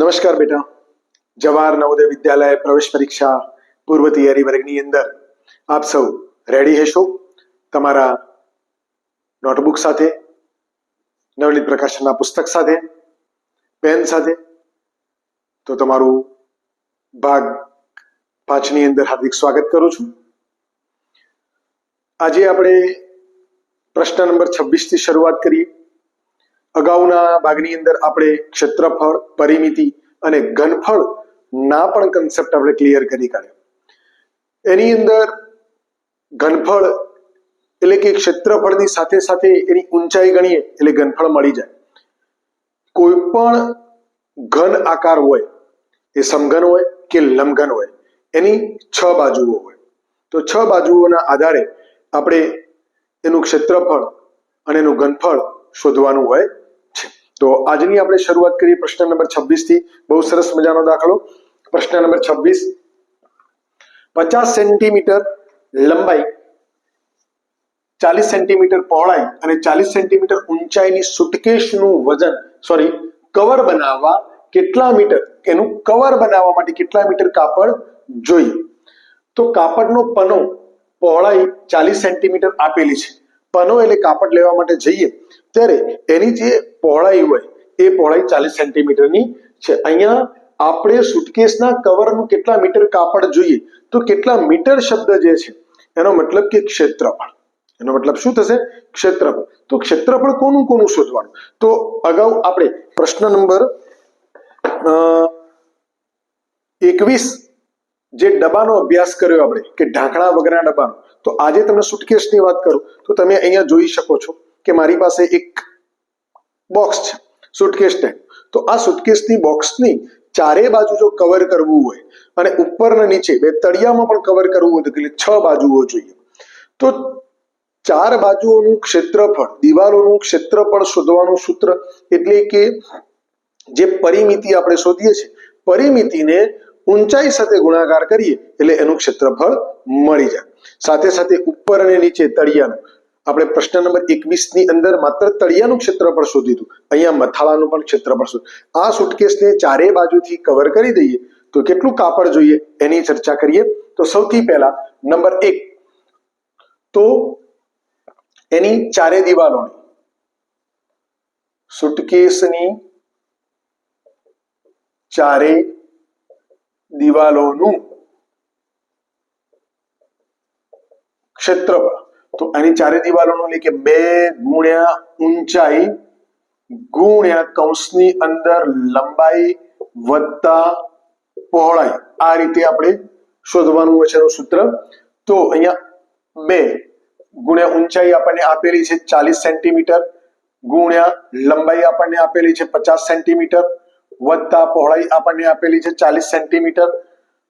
નમસ્કાર બેટા. જવાહર નવોદય વિદ્યાલય પ્રવેશ પરીક્ષા પૂર્વ તૈયારી વર્ગની અંદર આપ સૌ રેડી હશો? તમારા નોટબુક સાથે નવનીત પ્રકાશનના પુસ્તક સાથે પેન સાથે? તો તમારું ભાગ પાંચની અંદર હાર્દિક સ્વાગત કરું છું. આજે આપણે પ્રશ્ન નંબર છવ્વીસથી શરૂઆત કરીએ. અગાઉના ભાગની અંદર આપણે ક્ષેત્રફળ, પરિમિતિ અને ઘનફળ ના પણ કન્સેપ્ટ આપણે ક્લિયર કરી કાઢ્યો. એની અંદર ઘનફળ એટલે કે ક્ષેત્રફળની સાથે સાથે એની ઊંચાઈ ગણીએ એટલે ઘનફળ મળી જાય. કોઈ પણ ઘન આકાર હોય, એ સમઘન હોય કે લંબઘન હોય, એની છ બાજુઓ હોય. તો છ બાજુઓના આધારે આપણે એનું ક્ષેત્રફળ અને એનું ઘનફળ શોધવાનું હોય તો આજની આપણે શરૂઆત કરીએ પ્રશ્ન નંબર છવ્વીસથી. બહુ સરસ મજાનો દાખલો. પ્રશ્ન નંબર છવ્વીસ. પચાસ સેન્ટીમીટર લંબાઈ, ચાલીસ સેન્ટીમીટર પહોળાઈ અને ચાલીસ સેન્ટીમીટર ઊંચાઈની સુટકેશનું વજન સોરી કવર બનાવવા કેટલા મીટર? એનું કવર બનાવવા માટે કેટલા મીટર કાપડ જોઈએ? તો કાપડનો પનો પહોળાઈ ચાલીસ સેન્ટીમીટર આપેલી છે. પનો એટલે કાપડ લેવા માટે જઈએ. ત્યારે એની જે પહોળાઈ હોય, એ પહોળાઈ ચાલીસ સેન્ટીમીટરની છે. અહીંયા આપણે સુટકેસના કવરનું કેટલા મીટર કાપડ જોઈએ, તો કેટલા મીટર શબ્દ જે છે, એનો મતલબ કે ક્ષેત્રફળ. એનો મતલબ શું થશે? ક્ષેત્રફળ. તો ક્ષેત્રફળ કોનું કોનું શોધવાનું? તો અગાઉ આપણે પ્રશ્ન નંબર એકવીસ જે ડબ્બાનો અભ્યાસ કર્યો આપણે, કે ઢાંકણા વગરના ડબ્બાનો. તો આજે તમને સુટકેસની વાત કરું. તો તમે અહીંયા જોઈ શકો છો. કે મારી પાસે એક બોક્સ છે સુટકેસ ટાઈપ તો આ સુટકેસની બોક્સની ચારે બાજુ જો કવર કરવું હોય અને ઉપર ને નીચે બે તળિયામાં પણ કવર કરવું હોય તો છ બાજુઓ જોઈએ. તો ચાર બાજુઓનું ક્ષેત્રફળ, દિવાલોનું ક્ષેત્રફળ શોધવાનું સૂત્ર એટલે કે જે પરિમિતિ આપણે શોધીએ છીએ, પરિમિતિને ઊંચાઈ સાથે ગુણાકાર કરીએ એટલે એનું ક્ષેત્રફળ મળી જાય. સાથે સાથે ઉપર અને નીચે તળિયાનું. આપણે પ્રશ્ન નંબર એકવીસની અંદર માત્ર તળિયાનું ક્ષેત્રફળ શોધીતું અહીંયા મથાળાનું પણ ક્ષેત્રફળ શોધ આ સુટકેસને ચારે બાજુથી કવર કરી દઈએ તો કેટલું કાપડ જોઈએ એની ચર્ચા કરીએ. તો સૌથી પહેલા નંબર એક. તો એની ચારે દિવાલોની સુટકેસની ચારે દિવાલોનું ક્ષેત્રફળ તો એની ચારે દિવાલોનું એટલે કે બે ગુણ્યા ઊંચાઈ, ગુણ્યા કૌંસની અંદર લંબાઈ વત્તા પહોળાઈ. આ રીતે આપણે શોધવાનું હોય છે સૂત્ર. તો અહીંયા બે ગુણ્યા ઊંચાઈ આપણને આપેલી છે ચાલીસ સેન્ટીમીટર, ગુણ્યા લંબાઈ આપણને આપેલી છે પચાસ સેન્ટીમીટર, વત્તા પહોળાઈ આપણને આપેલી છે ચાલીસ સેન્ટીમીટર.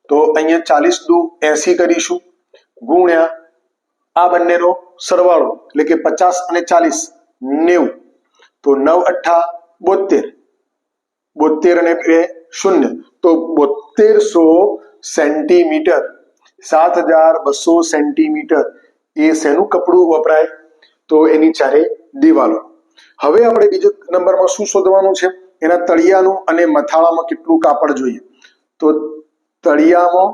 તો અહીંયા ચાલીસ દુ એસી કરીશું. ગુણ્યા આ બંનેનો સરવાળો એટલે કે પચાસ અને ચાલીસ, નેવું. તો નવ અઠ્ઠા બોતેર બોતેર અને બે શૂન્ય. તો બોતેરસો સેન્ટીમીટર. સાત હજાર બસો સેન્ટીમીટર. એ શેનું કપડું વપરાય? તો એની ચારે દિવાલો. હવે આપણે બીજો નંબરમાં શું શોધવાનું છે? એના તળિયાનું અને મથાળામાં કેટલું કાપડ જોઈએ? તો તળિયામાં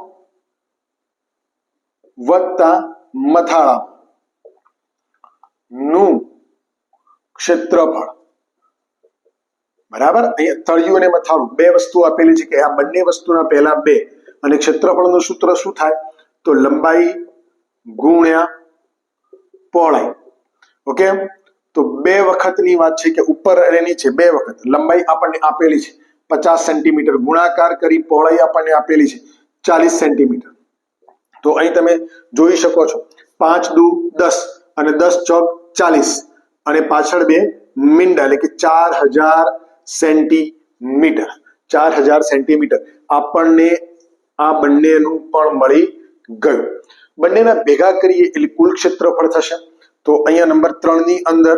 વત્તા મથાળા નું ક્ષેત્રફળ. બરાબર? અહીંયા તળિયું અને મથાળું બે વસ્તુ આપેલી છે કે આ બંને વસ્તુના પહેલા બે. અને ક્ષેત્રફળનું સૂત્ર શું થાય? તો લંબાઈ ગુણ્યા પહોળાઈ. ઓકે? તો બે વખતની વાત છે કે ઉપર અને નીચે બે વખત. લંબાઈ આપણને આપેલી છે. પચાસ સેન્ટીમીટર ગુણાકાર કરી પહોળાઈ આપણને આપેલી છે. ચાલીસ સેન્ટીમીટર. તો અહીં તમે જોઈ શકો છો. પાંચ દુ દસ અને દસ ચોક ચાલીસ. અને પાછળ બે મીંડા, એટલે કે ચાર હજાર સેન્ટીમીટર. ચાર હજાર સેન્ટીમીટર. આપણને આ બંનેનું પણ મળી ગયું. બંનેના ભેગા કરીએ એટલે કુલ ક્ષેત્રફળ થશે. તો અહીંયા નંબર ત્રણની અંદર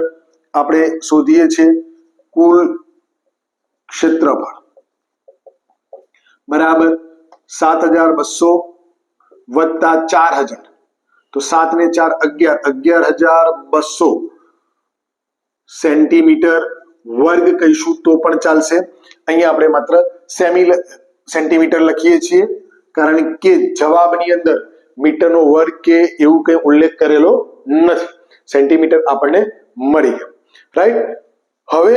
આપણે શોધીએ છીએ કુલ ક્ષેત્રફળ. બરાબર સાત હજાર બસો વત્તા ચાર હજાર. તો સાત ને ચાર અગિયાર અગિયાર હજાર બસો સેન્ટીમીટર વર્ગ કહીશું તો પણ ચાલશે. અહીંયા આપણે માત્ર સેમી સેન્ટીમીટર લખીએ છીએ, કારણ કે જવાબની અંદર મીટરનો વર્ગ કે એવું કંઈ ઉલ્લેખ કરેલો નથી. સેન્ટીમીટર આપણને મળી ગયો. રાઈટ હવે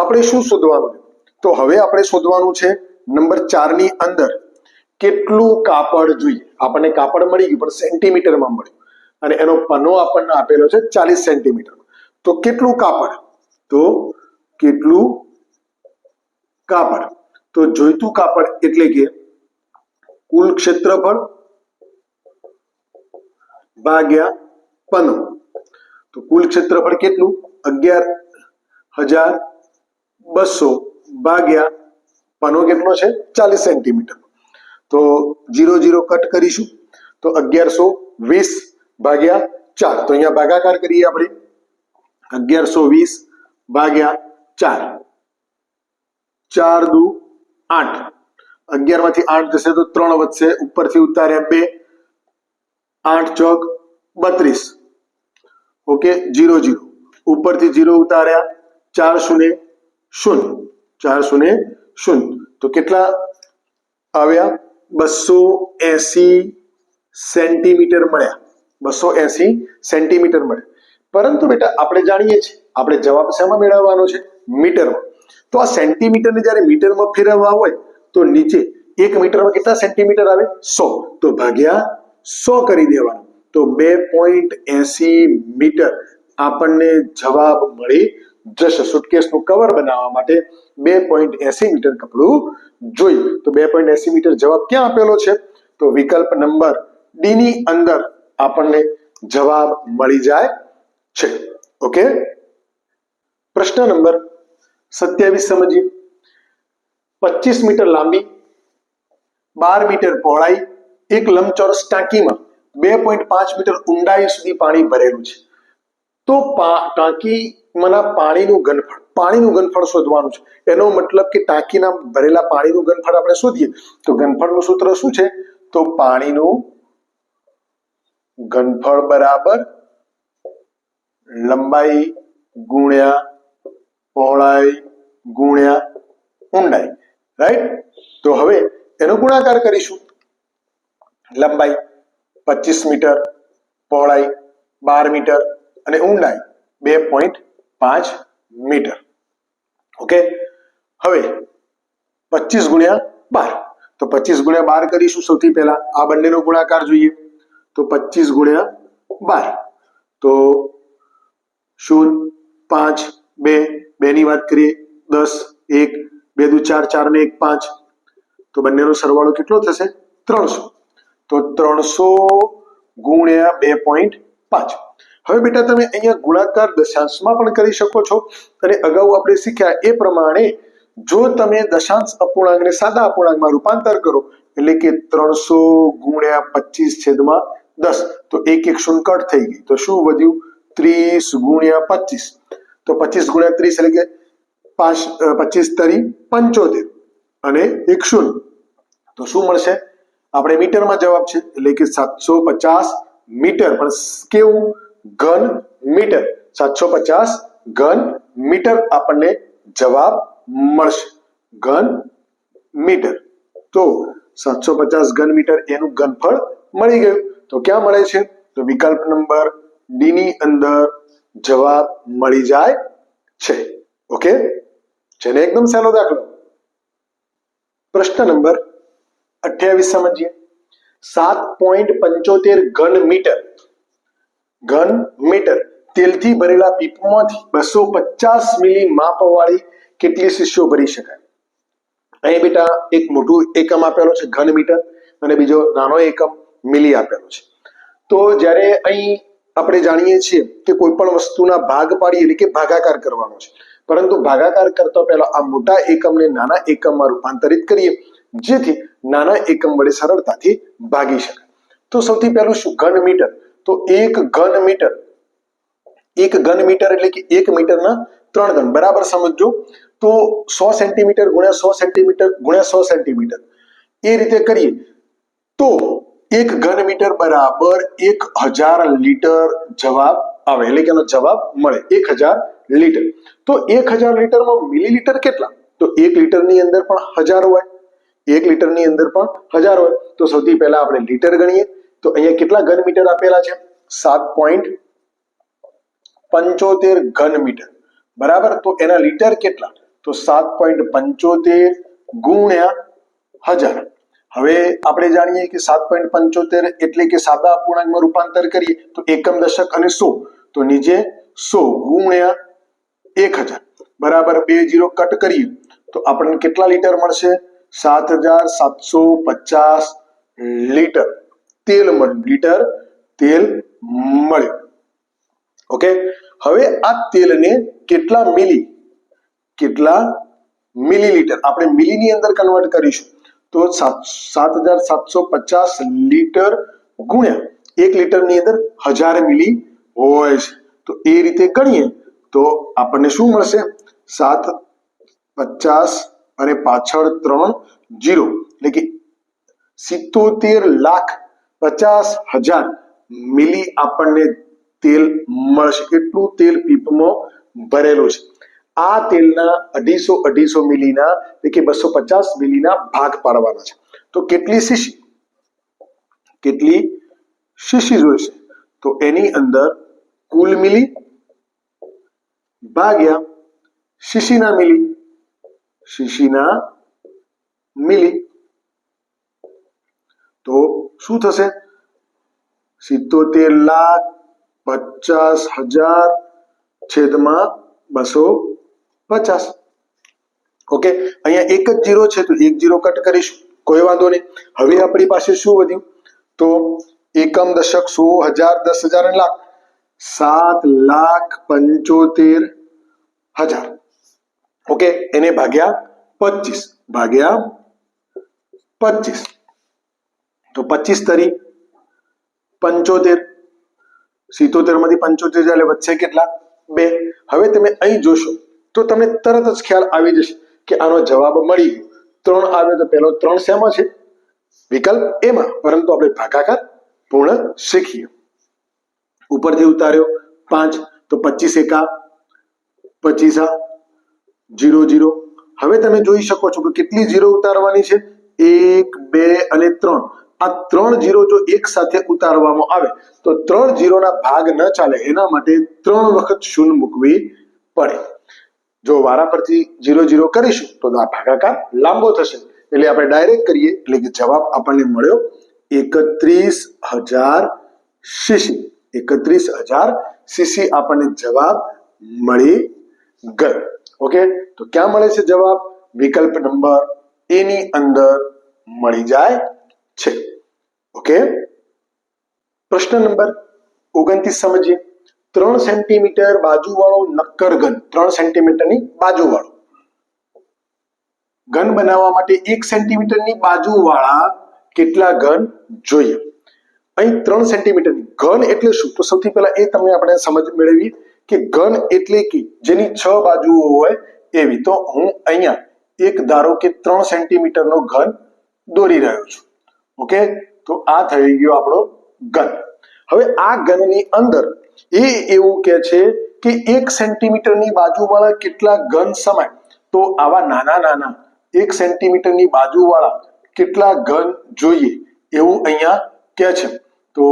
આપણે શું શોધવાનું તો હવે આપણે શોધવાનું છે નંબર ચારની અંદર કેટલું કાપડ જોઈએ? આપણને કાપડ મળી ગયું પણ સેન્ટીમીટરમાં મળ્યું. અને એનો પનો આપણને આપેલો છે ચાલીસ સેન્ટીમીટર તો કેટલું કાપડ? તો કેટલું કાપડ? તો જોઈતું કાપડ એટલે કે કુલ ક્ષેત્રફળ ભાગ્યા પનો. તો કુલ ક્ષેત્રફળ કેટલું? અગિયાર હજાર બસો ભાગ્યા પનો કેટલો છે? ચાલીસ સેન્ટીમીટર તો જીરો જીરો કટ કરીશું. તો અગિયારસો વીસ ભાગ્યા ચાર. તો અહીંયા ભાગાકાર કરીએ આપણે. અગિયારસો વીસ ભાગ્યા ચાર. ચાર દુ આઠ. અગિયારમાંથી આઠ જશે તો ત્રણ વધશે. ઉપરથી ઉતાર્યા બે. આઠ ચોક બત્રીસ. ઓકે જીરો જીરો ઉપરથી જીરો ઉતાર્યા ચાર શૂન્ય શૂન્ય. ચાર શૂન્ય શૂન્ય. તો કેટલા આવ્યા? બસો એસી સેન્ટીમીટર મળ્યા. બસો એસી સેન્ટીમીટર મળ્યા. પરંતુ બેટા, આપણે જાણીએ છીએ, આપણે જવાબ શેમાં મેળવવાનો છે? મીટરમાં. તો આ સેન્ટીમીટરને જ્યારે મીટરમાં ફેરવવા હોય, તો નીચે એક મીટરમાં કેટલા સેન્ટીમીટર આવે? સો. તો ભાગ્યા સો કરી દેવાનું. તો બે પોઈન્ટ એસી મીટર આપણને જવાબ મળી જશે સુટકેસનું કવર બનાવવા માટે બે પોઈન્ટ એસી મીટર કપડું જોઈએ. તો બે પોઈન્ટ એસી મીટર જવાબ ક્યાં આપેલો છે? તો વિકલ્પ નંબર ડી ની અંદર આપણને જવાબ મળી જાય છે. ઓકે? પ્રશ્ન નંબર સત્યાવીસ સમજીએ. પચીસ મીટર લાંબી, બાર મીટર પહોળાઈ, એક લંબચોરસ ટાંકીમાં બે પોઈન્ટ પાંચ મીટર ઊંડાઈ સુધી પાણી ભરેલું છે. તો પા- ટાંકીમાંના પાણીનું ઘનફળ પાણીનું ઘનફળ શોધવાનું છે. એનો મતલબ કે ટાંકીના ભરેલા પાણીનું ઘનફળ આપણે શોધીએ. તો ઘનફળનું સૂત્ર શું છે? તો પાણીનું ઘનફળ બરાબર લંબાઈ ગુણ્યા પહોળાઈ ગુણ્યા ઊંડાઈ. રાઈટ તો હવે એનો ગુણાકાર કરીશું. લંબાઈ પચીસ મીટર, પહોળાઈ બાર મીટર અને ઊંડાઈ બે પોઈન્ટ પાંચ મીટર. ઓકે? હવે પચીસ ગુણ્યા બાર. તો પચીસ ગુણ્યા બાર કરીશું સૌથી પહેલા. આ બંનેનો ગુણાકાર જોઈએ. તો પચીસ ગુણ્યા બાર. તો શૂન્ય, પાંચ, બે બે ની વાત કરીએ. દસ, એક, બે દુ ચાર ચાર ને એક, પાંચ. તો બંનેનો સરવાળો કેટલો થશે? ત્રણસો. તો ત્રણસો ગુણ્યા બે પોઈન્ટ પાંચ. હવે બેટા તમે અહીંયા ગુણાકાર દશાંશમાં પણ કરી શકો છો અને અગાઉ આપણે શીખ્યા એ પ્રમાણે જો તમે દશાંશ અપૂર્ણાંકને સાદા અપૂર્ણાંકમાં રૂપાંતર કરો, એટલે કે ત્રણસો ગુણ્યા પચીસ છેદમાં દસ, તો એક એક શૂન્ય કટ થઈ ગઈ. તો શું વધ્યું? ત્રીસ ગુણ્યા પચીસ. તો પચીસ ગુણ્યા ત્રીસ એટલે કે પાંચ પચીસ તરી પંચોતેર અને એક શૂન્ય. તો શું મળશે? આપણે મીટરમાં જવાબ છે, એટલે કે સાતસો પચાસ મીટર. પણ કેવું? ઘન મીટર. સાતસો પચાસ ઘન મીટર આપણને જવાબ મળશે. ઘન મીટર. તો સાતસો પચાસ ઘન મીટર એનું ઘનફળ મળી ગયું. તો ક્યાં મળે છે? તો વિકલ્પ નંબર ડી ની અંદર જવાબ મળી જાય છે. ઓકે જેને એકદમ સહેલો દાખલો. પ્રશ્ન નંબર અઠ્યાવીસ સમજીએ. સાત પોઈન્ટ પંચોતેર ઘન મીટર. ઘન મીટર. તેલથી ભરેલા પીપમાંથી બસો પચાસ મિલી માપવાળી કેટલી શીશીઓ ભરી શકાય. અહીં બેટા એક મોટું એકમ આપેલો છે, ઘન મીટર, અને બીજો નાનો એકમ મિલી આપેલો છે. તો જ્યારે અહીં આપણે જાણીએ છીએ કે કોઈ પણ વસ્તુના ભાગ પાડી, એટલે કે ભાગાકાર કરવાનો છે. પરંતુ ભાગાકાર કરતા પહેલા આ મોટા એકમને નાના એકમમાં રૂપાંતરિત કરીએ, જેથી નાના એકમ વડે સરળતાથી ભાગી શકાય. તો સૌથી પહેલું શું? ઘન મીટર. તો એક ઘન મીટર. એક ઘન મીટર એટલે કે એક મીટરના ત્રણ ઘન. બરાબર સમજજો? તો સો સેન્ટીમીટર ગુણ્યા સો સેન્ટીમીટર ગુણ્યા સો સેન્ટીમીટર. એ રીતે કરીએ. તો એક ઘન મીટર બરાબર એક હજાર લીટર જવાબ આવે. એટલે કે એનો જવાબ મળે. એક હજાર લીટર. તો એક હજાર લીટરમાં મિલીલીટર કેટલા? તો એક લીટરની અંદર પણ હજાર હોય. એક લીટરની અંદર પણ હજાર હોય. તો સૌથી પહેલા આપણે લીટર ગણીએ. તો અહીંયા કેટલા ઘન મીટર આપેલા છે? સાત પોઈન્ટ પંચોતેર ઘન મીટર. બરાબર? તો એના લીટર કેટલા? તો સાત પોઈન્ટ પંચોતેર ગુણ્યા હજાર. હવે આપણે જાણીએ કે સાત પોઈન્ટ પંચોતેર એટલે કે સાદા અપૂર્ણાંકમાં રૂપાંતર કરીએ તો એકમ દશક અને સો. તો નીચે સો ગુણ્યા એક હજાર. બરાબર? બે જીરો કટ કરીએ તો આપણને કેટલા લીટર મળશે? સાત હજાર સાતસો પચાસ લીટર. તેલ મળ્યું લીટર તેલ મળ્યું ઓકે? હવે આ તેલને કેટલા મિલી, કેટલા મિલીલીટર? આપણે મિલીની અંદર કન્વર્ટ કરીશું. તો સાત સાત હજાર સાતસો પચાસ લીટર ગુણ્યા એક લીટરની અંદર હજાર મિલી હોય છે. તો એ રીતે ગણીએ તો આપણને શું મળશે? સાત પચાસ અને પાછળ ત્રણ જીરો. એટલે કે સિત્તોતેર લાખ પચાસ હજાર મિલી આપણને તેલ મળશે એટલું તેલ પીપમાં ભરેલું છે. આ તેલના અઢીસો અઢીસો મિલીના કે બસો પચાસ મિલીના ભાગ પાડવાના છે. તો કેટલી શીશી? કેટલી શીશી જોઈશે? તો એની અંદર કુલ મિલી ભાગ્યા શીશીના મિલી. શીશીના મિલી. તો શું થશે? સિત્તોતેર લાખ પચાસ હજાર છેદમાં બસો પચાસ. ઓકે અહીંયા એક જ જીરો છે, તો એક જીરો કટ કરીશું. કોઈ વાંધો નહીં. હવે આપણી પાસે શું વધ્યું? તો એકમ દશક સો હજાર દસ હજાર અને લાખ. સાત લાખ પંચોતેર હજાર. ઓકે એને ભાગ્યા પચીસ. ભાગ્યા પચીસ. તો પચીસ તરી, પંચોતેર, સિત્તોતેરમાંથી પંચોતેર એટલે વચ્ચે કેટલા? બે. હવે તમે અહીં જોશો, તો તમને તરત જ ખ્યાલ આવી જશે કે આનો જવાબ મળી ગયો. ત્રણ આવે તો પહેલો ત્રણ શેમાં છે? વિકલ્પ એમાં. પરંતુ આપણે ભાગાકાર પૂર્ણ શીખીએ. ઉપરથી ઉતાર્યો, પાંચ. તો પચીસ એકા, પચીસા જીરો જીરો. હવે તમે જોઈ શકો છો કે કેટલી જીરો ઉતારવાની છે? એક, બે અને ત્રણ. આ ત્રણ જીરો જો એક સાથે ઉતારવામાં આવે, તો ત્રણ જીરોના ભાગ ન ચાલે, એના માટે ત્રણ વખત શૂન્ય મૂકવી પડે. જો વારા પરથી જીરો જીરો કરીશું, તો આ ભાગાકાર લાંબો થશે. એટલે આપણે ડાયરેક્ટ કરીએ, એટલે કે જવાબ આપણને મળ્યો એકત્રીસ હજાર સીસી એકત્રીસ હજાર સીસી આપણને જવાબ મળી ગયો. ઓકે તો ક્યાં મળે છે જવાબ? વિકલ્પ નંબર એની અંદર મળી જાય છે. ઓકે પ્રશ્ન નંબર ઓગણત્રીસ સમજીએ. ત્રણ સેન્ટીમીટર બાજુવાળો નક્કર ઘન. ત્રણ સેન્ટીમીટરની બાજુવાળો. ઘન બનાવવા માટે એક સેન્ટીમીટરની બાજુવાળા કેટલા ઘન જોઈએ? અહીં ત્રણ સેન્ટીમીટરની. ઘન એટલે શું? તો સૌથી પહેલા એ તમને આપણે સમજ મેળવીએ કે ઘન એટલે કે જેની છ બાજુઓ હોય એવી. તો હું અહીંયા એક ધારો કે ત્રણ સેન્ટીમીટરનો ઘન દોરી રહ્યો છું. ઓકે? તો આ થઈ ગયો આપણો ગન હવે આ ગનની અંદર એ એવું કે છે કે એક સેન્ટીમીટરની બાજુવાળા કેટલા ઘન સમાય. તો આવા નાના નાના એક સેન્ટીમીટરની બાજુવાળા કેટલા ઘન જોઈએ એવું અહીંયા કે છે. તો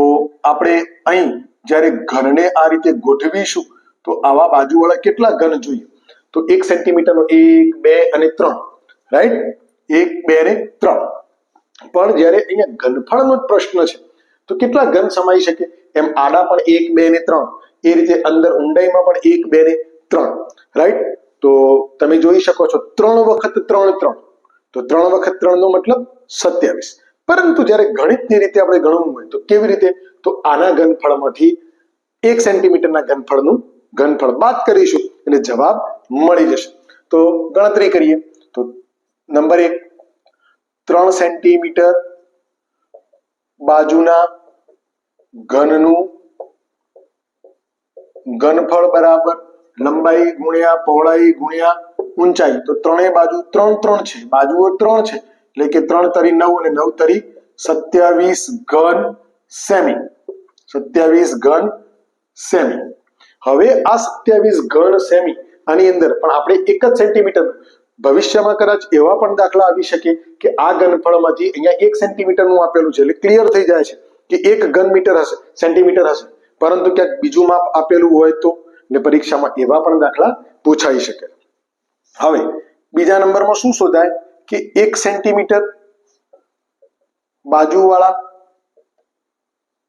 આપણે અહીં જ્યારે ઘનને આ રીતે ગોઠવીશું, તો આવા બાજુવાળા કેટલા ઘન જોઈએ? તો એક સેન્ટીમીટરનો એક, બે અને ત્રણ. રાઈટ? એક, બે ને ત્રણ. પણ જ્યારે અહીંયા ઘનફળનો જ પ્રશ્ન છે, તો કેટલા ઘન સમાઈ શકે? એમ આડા પણ એક, બે ને ત્રણ. એ રીતે અંદર ઊંડાઈમાં પણ એક, બે ને ત્રણ. રાઈટ તો તમે જોઈ શકો છો, ત્રણ વખત ત્રણ ત્રણ. તો ત્રણ વખત ત્રણ નો મતલબ સત્યાવીસ. પરંતુ જ્યારે ગણિતની રીતે આપણે ગણવું હોય, તો કેવી રીતે? તો આના ઘનફળમાંથી એક સેન્ટીમીટરના ઘનફળનું ઘનફળ બાદ કરીશું, એટલે જવાબ મળી જશે. તો ગણતરી કરીએ. તો નંબર એક ત્રણ સેન્ટીમીટર બાજુના ઘનનું ઘનફળ બરાબર, લંબાઈ ગુણ્યા, પહોળાઈ ગુણ્યા ઊંચાઈ. તો ત્રણેય બાજુ ત્રણ ત્રણ છે. બાજુઓ ત્રણ છે. એટલે કે ત્રણ તરી નવ અને નવ તરી સત્યાવીસ ઘન સેમી. સત્યાવીસ ઘન સેમી. હવે આ સત્યાવીસ ઘન સેમી આની અંદર, પણ આપણે એક જ સેન્ટીમીટર ભવિષ્યમાં કદાચ એવા પણ દાખલા આવી શકે કે આ ઘનફળમાંથી અહીંયા એક સેન્ટીમીટરનું આપેલું છે. એટલે ક્લિયર થઈ જાય છે કે એક ઘન મીટર હશે, સેન્ટીમીટર હશે. પરંતુ ક્યાંક બીજું માપ આપેલું હોય તો ને પરીક્ષામાં એવા પણ દાખલા પૂછાઈ શકે. હવે, બીજા નંબરમાં શું શોધાય કે એક સેન્ટીમીટર બાજુવાળા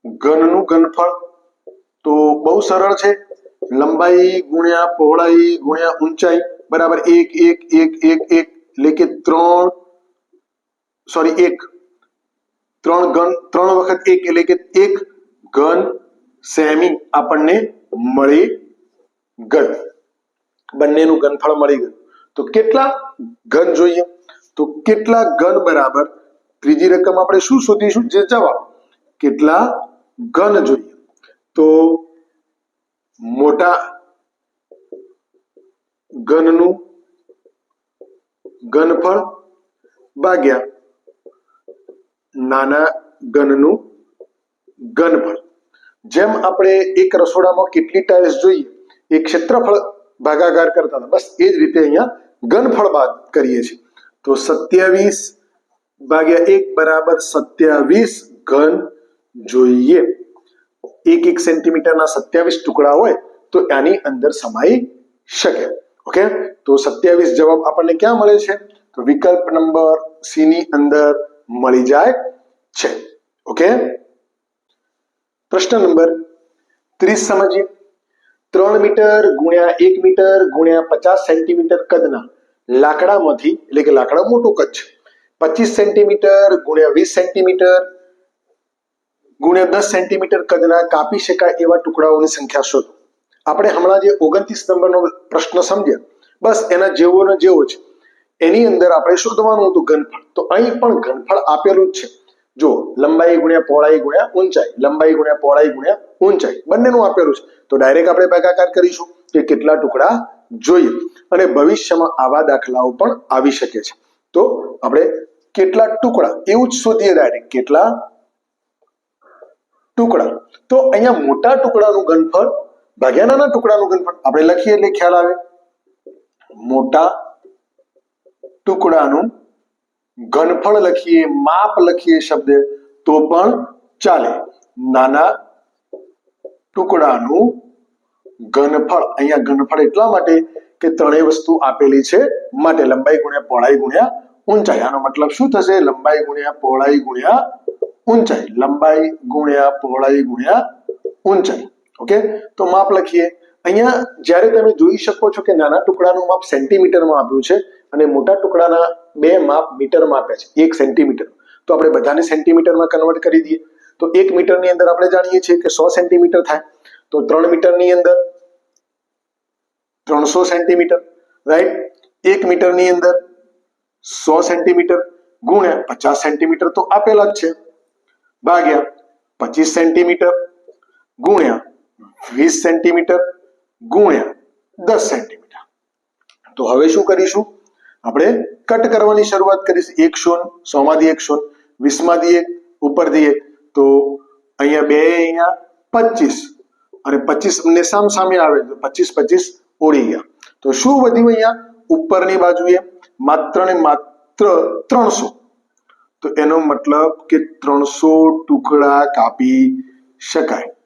ઘનનું ઘનફળ તો બહુ સરળ છે. લંબાઈ ગુણ્યા પહોળાઈ ગુણ્યા ઊંચાઈ બરાબર એક એક એક એક એક એટલે કે ત્રણ સોરી એક. ત્રણ ઘન ત્રણ વખત એક એટલે કે એક ઘન સેમી આપણને મળી ગયું બંનેનું ઘનફળ મળી ગયું. તો કેટલા ઘન જોઈએ? તો કેટલા ઘન બરાબર? ત્રીજી રકમ આપણે શું શોધીશું? જે જવાબ, કેટલા ઘન જોઈએ? તો મોટા ઘનનું ઘનફળ ભાગ્યા નાના ઘનનું ઘનફળ જેમ આપણે એક રસોડામાં કેટલી ટાઇલ્સ જોઈએ, એ ક્ષેત્રફળ ભાગાકાર કરતા બસ એ જ રીતે અહીંયા ઘનફળ બાદ કરીએ છીએ. તો સત્યાવીસ ભાગ્યા એક બરાબર સત્યાવીસ ઘન જોઈએ. એક એક સેન્ટીમીટરના સત્યાવીસ ટુકડા હોય તો આની અંદર સમાઈ શકે. ઓકે તો સત્યાવીસ જવાબ આપણને ક્યાં મળે છે? તો વિકલ્પ નંબર સી ની અંદર મળી જાય છે. ઓકે પ્રશ્ન નંબર ત્રીસ સમજીએ. ત્રણ મીટર ગુણ્યા એક મીટર ગુણ્યા પચાસ સેન્ટીમીટર કદના લાકડામાંથી, એટલે કે લાકડા મોટું કદ છે. પચીસ સેન્ટીમીટર ગુણ્યા વીસ સેન્ટીમીટર ગુણ્યા દસ સેન્ટીમીટર કદના કાપી શકાય એવા ટુકડાઓની સંખ્યા શોધો. આપણે હમણાં જે ઓગણત્રીસ નંબરનો પ્રશ્ન સમજ્યા બસ એના જેવો ને જેવો છે. એની અંદર આપણે શોધવાનું હતું? ઘનફળ. તો અહીં પણ ઘનફળ આપેલું જ છે. જો, લંબાઈ ગુણ્યા પહોળાઈ ગુણ્યા ઊંચાઈ. લંબાઈ ગુણ્યા પહોળાઈ ગુણ્યા ઊંચાઈ. બંનેનું આપેલું છે. તો ડાયરેક્ટ આપણે ભાગાકાર કરીશું કે કેટલા ટુકડા જોઈએ. અને ભવિષ્યમાં આવા દાખલાઓ પણ આવી શકે છે. તો આપણે કેટલા ટુકડા? એવું જ શોધીએ ડાયરેક્ટ. કેટલા ટુકડા? તો અહીંયા મોટા ટુકડાનું ઘનફળ ભાગ્યા નાના ટુકડાનું ઘનફળ આપણે લખીએ એટલે ખ્યાલ આવે. મોટા ટુકડાનું ઘનફળ લખીએ, માપ લખીએ શબ્દ, તો પણ ચાલે. નાના ટુકડાનું ઘનફળ અહીંયા ઘનફળ એટલા માટે કે ત્રણેય વસ્તુ આપેલી છે માટે. લંબાઈ ગુણ્યા પહોળાઈ ગુણ્યા ઊંચાઈ. આનો મતલબ શું થશે? લંબાઈ ગુણ્યા પહોળાઈ ગુણ્યા ઊંચાઈ. લંબાઈ ગુણ્યા પહોળાઈ ગુણ્યા ઊંચાઈ. ઓકે? તો માપ લખીએ. અહીંયા જ્યારે તમે જોઈ શકો છો કે નાના ટુકડાનું માપ સેન્ટીમીટરમાં આપ્યું છે અને મોટા ટુકડાના બે માપ મીટરમાં આપ્યા છે, એક સેન્ટીમીટર. તો આપણે બધાને સેન્ટીમીટરમાં કન્વર્ટ કરી દઈએ. તો એક મીટરની અંદર આપણે જાણીએ છીએ કે સો સેન્ટીમીટર થાય. તો ત્રણ મીટરની અંદર ત્રણસો સેન્ટીમીટર રાઈટ એક મીટરની અંદર સો સેન્ટીમીટર ગુણ્યા પચાસ સેન્ટીમીટર તો આપેલા જ છે. ભાગ્યા પચીસ સેન્ટીમીટર ગુણ્યા વીસ સેન્ટીમીટર ગુણ્યા દસ સેન્ટીમીટર. તો હવે શું કરીશું? આપણે કટ કરવાની શરૂઆત કરીશું. એક શૂન સોમાંથી એક શૂન વીસમાંથી એક, ઉપરથી એક. તો અહીંયા બે, અહીંયા પચીસ. અને પચીસ ને સામ સામે આવે તો પચીસ પચીસ ઓળી ગયા. તો શું વધ્યું અહીંયા? ઉપરની બાજુએ માત્ર ને માત્ર ત્રણસો. તો એનો મતલબ કે ત્રણસો ટુકડા કાપી શકાય.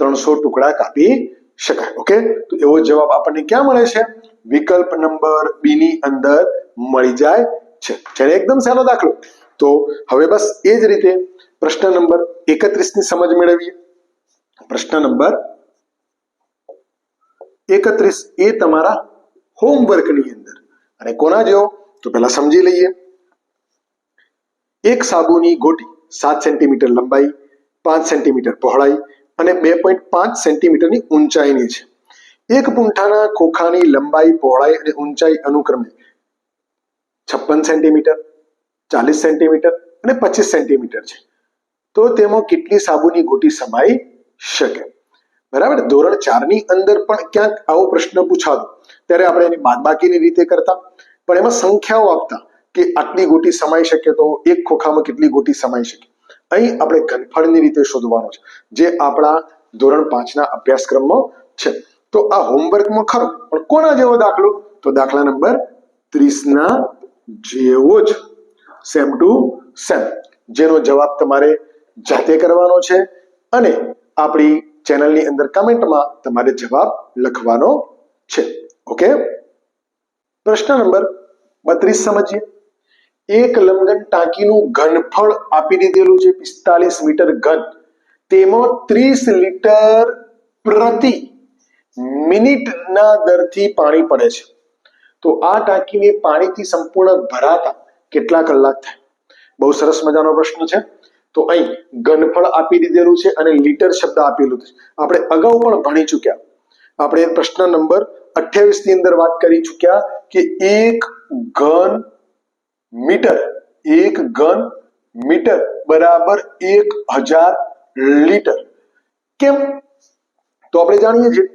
ત્રણસો ટુકડા કાપી શકાય. ઓકે તો એવો જવાબ આપણને ક્યાં મળે છે? વિકલ્પ નંબર બી ની અંદર મળી જાય છે. જ્યારે એકદમ સહેલો દાખલો. તો હવે બસ એ જ રીતે પ્રશ્ન નંબર એકત્રીસની સમજ મેળવીએ. પ્રશ્ન નંબર એકત્રીસ એ તમારા હોમવર્કની અંદર. અને કોના જેવો? તો પહેલા સમજી લઈએ. એક સાબુની ગોટી સાત સેન્ટીમીટર લંબાઈ, પાંચ સેન્ટીમીટર પહોળાઈ અને બે પોઈન્ટ પાંચ સેન્ટીમીટરની ઊંચાઈની છે. એક પૂંઠાના ખોખાની લંબાઈ પહોળાઈ અને ઊંચાઈ અનુક્રમે છપ્પન સેન્ટીમીટર, ચાલીસ સેન્ટીમીટર અને પચીસ સેન્ટીમીટર છે. તો તેમાં કેટલી સાબુની ગોટી સમાઈ શકે? બરાબર? ધોરણ ચારની અંદર પણ ક્યાંક આવો પ્રશ્ન પૂછાતો. ત્યારે આપણે એની બાદબાકીની રીતે કરતા. પણ એમાં સંખ્યાઓ આપતા કે આટલી ગોટી સમાઈ શકે તો એક ખોખામાં કેટલી ગોટી સમાઈ શકે? અહીં આપણે ઘનફળની રીતે શોધવાનું છે, જે આપણા ધોરણ પાંચના અભ્યાસક્રમમાં છે. તો આ હોમવર્કમાં ખરો, પણ કોના જેવો દાખલો? તો દાખલા નંબર ત્રીસના જેવો જ. સેમ ટુ સેમ જેનો જવાબ તમારે જાતે કરવાનો છે અને આપણી ચેનલની અંદર કમેન્ટમાં તમારે જવાબ લખવાનો છે. ઓકે? પ્રશ્ન નંબર બત્રીસ સમજીએ. એક લંબઘન ટાંકીનું ઘનફળ આપી દીધેલું છે, પિસ્તાલીસ મીટર ઘન. તેમાં ત્રીસ લીટર પ્રતિ મિનિટના દરથી પાણી પડે છે. તો આ ટાંકીને પાણીથી સંપૂર્ણ ભરાતા કેટલા કલાક થાય? બહુ સરસ મજાનો પ્રશ્ન છે. તો અહીં ઘનફળ આપી દીધેલું છે અને લીટર શબ્દ આપેલું છે. આપણે અગાઉ પણ ભણી ચૂક્યા. આપણે પ્રશ્ન નંબર અઠ્યાવીસની અંદર વાત કરી ચૂક્યા કે એક ઘન મીટર. એક ઘન મીટર બરાબર એક હજાર લીટર. કેમ? તો આપણે જાણીએ છીએ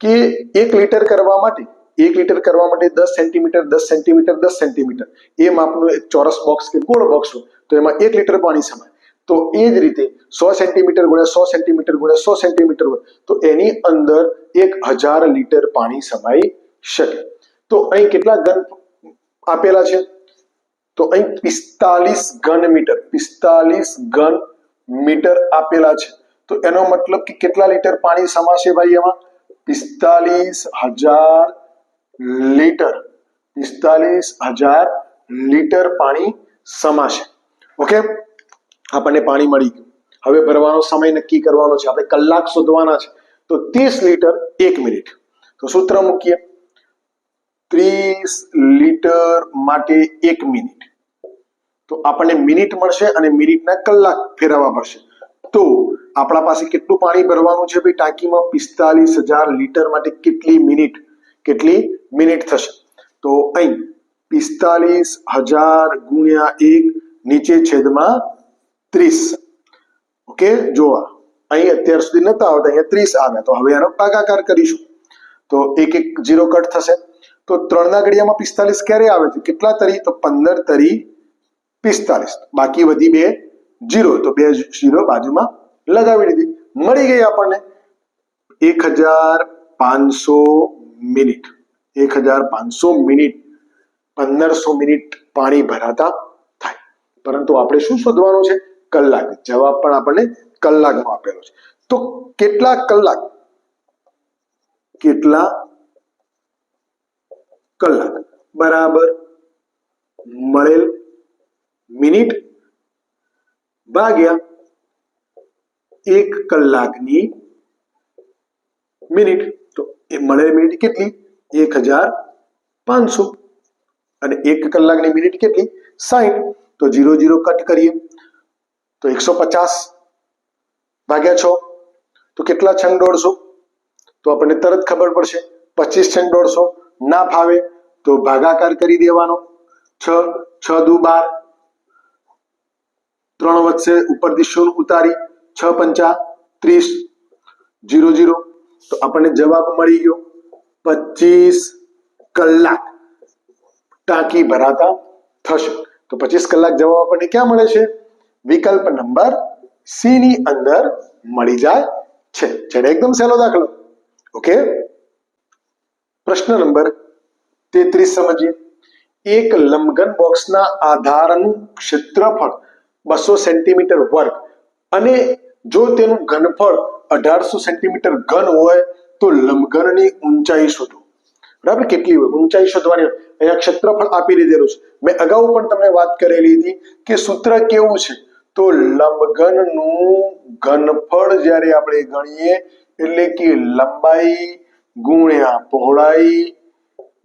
કે એક લીટર કરવા માટે, એક લીટર કરવા માટે દસ સેન્ટીમીટર દસ સેન્ટીમીટર દસ સેન્ટીમીટર. એ માપનું એક ચોરસ બોક્સ કે ગોળ બોક્સ હોય, તો એમાં એક લીટર પાણી સમાય. તો એ જ રીતે સો સેન્ટીમીટર ગુણ્યા સો સેન્ટીમીટર ગુણ્યા સો સેન્ટીમીટર હોય, તો એની અંદર એક હજાર લીટર પાણી સમાઈ શકે. તો અહીં કેટલા ઘન આપેલા છે? તો અહીં પિસ્તાલીસ ઘન મીટર, પિસ્તાલીસ ઘન મીટર આપેલા છે. તો એનો મતલબ કે કેટલા લીટર પાણી સમાશે ભાઈ એમાં? પિસ્તાલીસ હજાર લીટર, પિસ્તાલીસ હજાર લીટર પાણી સમાશે. ઓકે? આપણને પાણી મળી ગયું. હવે ભરવાનો સમય નક્કી કરવાનો છે. આપણે કલાક શોધવાના છે. તો ત્રીસ લીટર એક મિનિટ. તો સૂત્ર મૂકીએ. ત્રીસ લીટર માટે એક મિનિટ. તો આપણને મિનિટ મળશે અને મિનિટના કલાક ફેરવવા પડશે. તો આપણા પાસે કેટલું પાણી ભરવાનું છે ભાઈ? ટાંકીમાં પિસ્તાલીસ હજાર લીટર માટે કેટલી મિનિટ? કેટલી મિનિટ થશે? તો અહીં પિસ્તાલીસ હજાર ગુણ્યા એક નીચે છેદમાં ત્રીસ. ઓકે? જોવા. અહીં અત્યાર સુધી નતા આવતા, અહીંયા ત્રીસ આવ્યા. તો હવે એનો ભાગાકાર કરીશું. તો એક એક જીરો કટ થશે. તો ત્રણના ઘડિયામાં પિસ્તાલીસ ક્યારે આવે છે? કેટલા તરી? તો પંદર તરી પિસ્તાલીસ. બાકી વધી બે જીરો. તો બે જીરો બાજુમાં લગાવી દીધી. મળી ગઈ આપણને એક હજાર પાંચસો મિનિટ. એક હજાર પાંચસો મિનિટ. પંદરસો મિનિટ પાણી ભરાતા થાય. પરંતુ આપણે શું શોધવાનું છે? કલાક. જવાબ પણ આપણને કલાકમાં આપેલો છે. તો કેટલા કલાક? કેટલા કલાક બરાબર મળેલ મિનિટ ભાગ્યા એક કલાકની મિનિટ તો એ મળેલ મિનિટ કેટલી એક હજાર પાંચસો અને એક કલાકની મિનિટ કેટલી સાઠ તો જીરો જીરો કટ કરીએ તો એકસો પચાસ ભાગ્યા છ તો કેટલા છંગ દોઢસો તો આપણને તરત ખબર પડશે પચીસ છંગ દોઢસો ના ફાવે તો ભાગાકાર કરી દેવાનો. છ છ દુ બાર. ત્રણ વચ્ચે ઉપરથી શૂન્ય ઉતારી. છ પંચા ત્રીસ. Zero zero. તો આપણને જવાબ મળી ગયો પચીસ કલાક. ટાંકી ભરાતા થશે. તો પચીસ કલાક જવાબ આપણને ક્યાં મળે છે? વિકલ્પ નંબર સી ની અંદર મળી જાય છે. જેને એકદમ સહેલો દાખલો. ઓકે? પ્રશ્ન નંબર તેત્રીસ સમજીએ. એક લંબઘન બોક્સના આધારનું ક્ષેત્રફળ બસો સેન્ટીમીટર વર્ગ અને જો તેનું ઘનફળ અઢારસો સેન્ટીમીટર ઘન હોય તો લંબઘનની ઊંચાઈ શોધો. બરાબર? કેટલી હોય? ઊંચાઈ શોધવાની હોય. અહીંયા ક્ષેત્રફળ આપી દીધેલું છે. મેં અગાઉ પણ તમને વાત કરેલી હતી કે સૂત્ર કેવું છે? તો લંબઘનનું ઘનફળ જ્યારે આપણે ગણીએ, એટલે કે લંબાઈ ગુણ્યા પહોળાઈ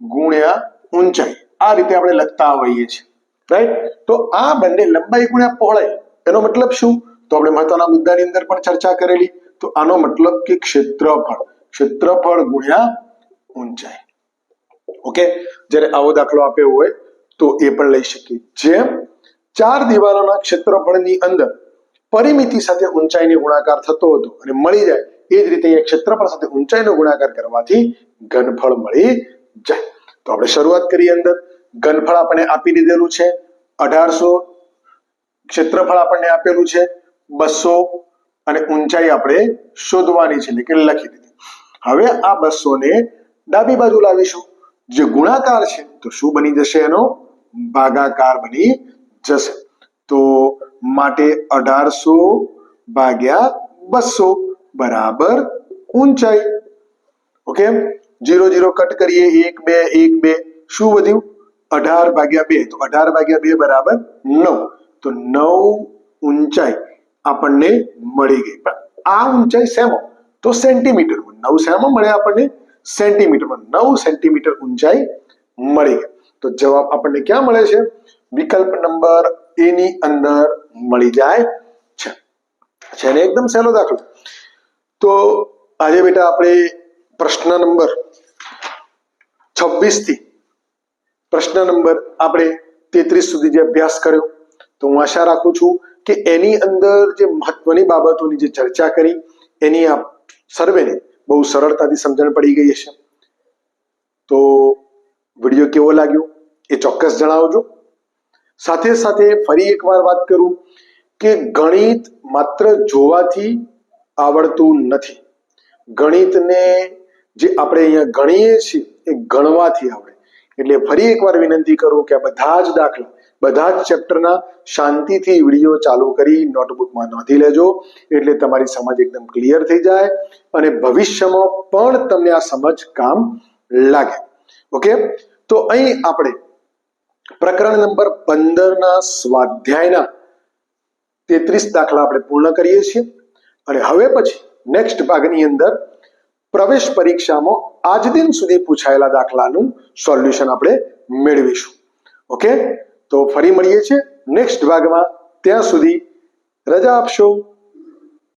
ગુણ્યા ઊંચાઈ. આ રીતે આપણે લખતા હોઈએ છીએ. રાઈટ તો આ બંને લંબાઈ ગુણ્યા પહોળાઈ. એનો મતલબ શું? તો આપણે મહત્વના મુદ્દાની અંદર પણ ચર્ચા કરેલી. તો આનો મતલબ કે ક્ષેત્રફળ. ક્ષેત્રફળ ગુણ્યા ઊંચાઈ. ઓકે જ્યારે આવો દાખલો આપ્યો હોય, તો એ પણ લઈ શકીએ. જેમ ચાર દિવાલોના ક્ષેત્રફળની અંદર પરિમિતિ સાથે ઊંચાઈનો ગુણાકાર થતો હતો અને મળી જાય, એ જ રીતે ક્ષેત્રફળ સાથે ઊંચાઈનો ગુણાકાર કરવાથી ઘનફળ મળી જાય તો આપણે શરૂઆત કરીએ અંદર. ઘનફળ આપણને આપી દીધેલું છે. અઢારસો ક્ષેત્રફળ આપણને આપેલું છે. બસો અને ઊંચાઈ આપણે શોધવાની છે. એટલે કે લખી દીધી. હવે આ બસો ને ડાબી બાજુ લાવીશું. જે ગુણાકાર છે, તો શું બની જશે એનો? ભાગાકાર બની જશે. તો માટે અઢારસો ભાગ્યા બસો બરાબર ઊંચાઈ. ઓકે? જીરો જીરો કટ કરીએ, એક બે એક બે. શું વધ્યું? અઢાર ભાગ્યા બે. તો અઢાર ભાગ્યા બે બરાબર નવ. તો નવ ઊંચાઈ આપણને મળી ગઈ. પણ આ ઊંચાઈ શેમાં? તો સેન્ટીમીટરમાં. નવ શેમાં મળે આપણને? સેન્ટીમીટરમાં. નવ સેન્ટીમીટર ઊંચાઈ મળી ગઈ. તો જવાબ આપણને ક્યાં મળે છે? વિકલ્પ નંબર એ ની અંદર મળી જાય છે. છે ને? એકદમ સહેલો દાખલો. તો આજે બેટા આપણે પ્રશ્ન નંબર છવ્વીસથી પ્રશ્ન નંબર આપણે તેત્રીસ સુધી જે અભ્યાસ કર્યો, તો હું આશા રાખું છું કે એની અંદર જે મહત્વની બાબતોની જે ચર્ચા કરી, એની આ સર્વેને બહુ સરળતાથી સમજણ પડી ગઈ હશે. તો વીડિયો કેવો લાગ્યો એ ચોક્કસ જણાવજો. સાથે સાથે ફરી એકવાર વાત કરું કે ગણિત માત્ર જોવાથી આવડતું નથી. ગણિતને જે આપણે અહીંયા ગણીએ છીએ, એ ગણવાથી આવડે. એટલે ફરી એકવાર વિનંતી કરું કે આ બધા જ દાખલા, બધા જ ચેપ્ટરના શાંતિથી વીડિયો ચાલુ કરી નોટબુકમાં નોંધી લેજો. એટલે તમારી સમજ એકદમ ક્લિયર થઈ જાય અને ભવિષ્યમાં પણ તમને આ સમજ કામ લાગે. ઓકે? તો અહીં આપણે પ્રકરણ નંબર પંદરના સ્વાધ્યાયના તેત્રીસ દાખલા આપણે પૂર્ણ કરીએ છીએ. અને હવે પછી નેક્સ્ટ ભાગની અંદર પ્રવેશ પરીક્ષામાં આજ દિન સુધી પૂછાયેલા દાખલાનું સોલ્યુશન આપણે મેળવીશું. ઓકે? તો ફરી મળીએ છીએ નેક્સ્ટ ભાગમાં. ત્યાં સુધી રજા આપશો.